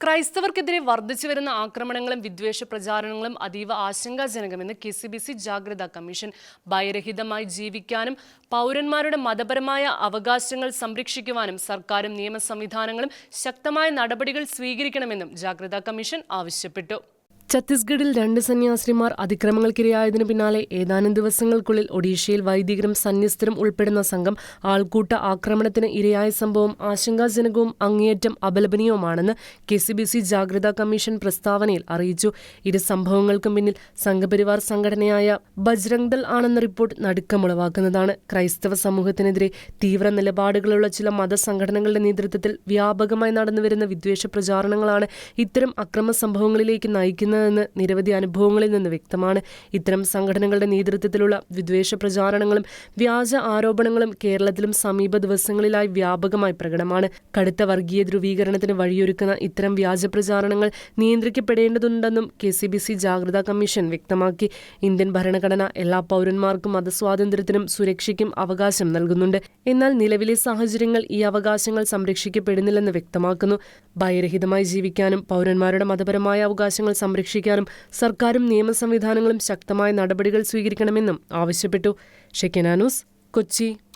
ക്രൈസ്തവർക്കെതിരെ വർദ്ധിച്ചു വരുന്ന ആക്രമണങ്ങളും വിദ്വേഷ പ്രചാരണങ്ങളും അതീവ ആശങ്കാജനകമെന്ന് K C B C Jagratha commission. ഭയരഹിതമായി ജീവിക്കാനും പൗരന്മാരുടെ മതപരമായ അവകാശങ്ങൾ സംരക്ഷിക്കുവാനും സർക്കാരും നിയമ സംവിധാനങ്ങളും ശക്തമായ നടപടികൾ സ്വീകരിക്കണമെന്നും ജാഗ്രതാ കമ്മീഷൻ ആവശ്യപ്പെട്ടു. ഛത്തീസ്ഗഡിൽ രണ്ട് സന്യാസിമാർ അതിക്രമങ്ങൾക്കിരയായതിനു പിന്നാലെ ഏതാനും ദിവസങ്ങൾക്കുള്ളിൽ ഒഡീഷയിൽ വൈദികരും സന്യസ്തരും ഉൾപ്പെടുന്ന സംഘം ആൾക്കൂട്ട ആക്രമണത്തിന് ഇരയായ സംഭവം ആശങ്കാജനകവും അങ്ങേയറ്റം അപലപനീയവുമാണെന്ന് K C B C Jagratha commission പ്രസ്താവനയിൽ അറിയിച്ചു. ഇരു സംഭവങ്ങൾക്കും പിന്നിൽ സംഘപരിവാർ സംഘടനയായ ബജ്രംഗ് ദൾ ആണെന്ന റിപ്പോർട്ട് നടുക്കമുളവാക്കുന്നതാണ് ക്രൈസ്തവ സമൂഹത്തിനെതിരെ തീവ്ര നിലപാടുകളുള്ള ചില മതസംഘടനകളുടെ നേതൃത്വത്തിൽ വ്യാപകമായി നടന്നുവരുന്ന വിദ്വേഷ പ്രചാരണങ്ങളാണ് ഇത്തരം അക്രമ സംഭവങ്ങളിലേക്ക് നയിക്കുന്നതെന്ന് നിരവധി അനുഭവങ്ങളിൽ നിന്ന് വ്യക്തമാണ്. ഇത്തരം സംഘടനകളുടെ നേതൃത്വത്തിലുള്ള വിദ്വേഷ പ്രചാരണങ്ങളും വ്യാജ ആരോപണങ്ങളും കേരളത്തിലും സമീപ ദിവസങ്ങളിലായി വ്യാപകമായി പ്രകടമാണ്. കടുത്ത വർഗീയ ധ്രുവീകരണത്തിന് വഴിയൊരുക്കുന്ന ഇത്തരം വ്യാജ പ്രചാരണങ്ങൾ നിയന്ത്രിക്കപ്പെടേണ്ടതുണ്ടെന്നും K C B C Jagratha commission വ്യക്തമാക്കി. ഇന്ത്യൻ ഭരണഘടന എല്ലാ പൗരന്മാർക്കും മതസ്വാതന്ത്ര്യത്തിനും സുരക്ഷയ്ക്കും അവകാശം നൽകുന്നുണ്ട്. എന്നാൽ നിലവിലെ സാഹചര്യങ്ങൾ ഈ അവകാശങ്ങൾ സംരക്ഷിക്കപ്പെടുന്നില്ലെന്ന് വ്യക്തമാക്കുന്നു. ഭയരഹിതമായി ജീവിക്കാനും പൗരന്മാരുടെ മതപരമായ അവകാശങ്ങൾ സംരക്ഷിക്കാനും സർക്കാരും നിയമ സംവിധാനങ്ങളും ശക്തമായ നടപടികൾ സ്വീകരിക്കണമെന്നും ആവശ്യപ്പെട്ടു. ഷെക്കിനാനൂസ് കൊച്ചി.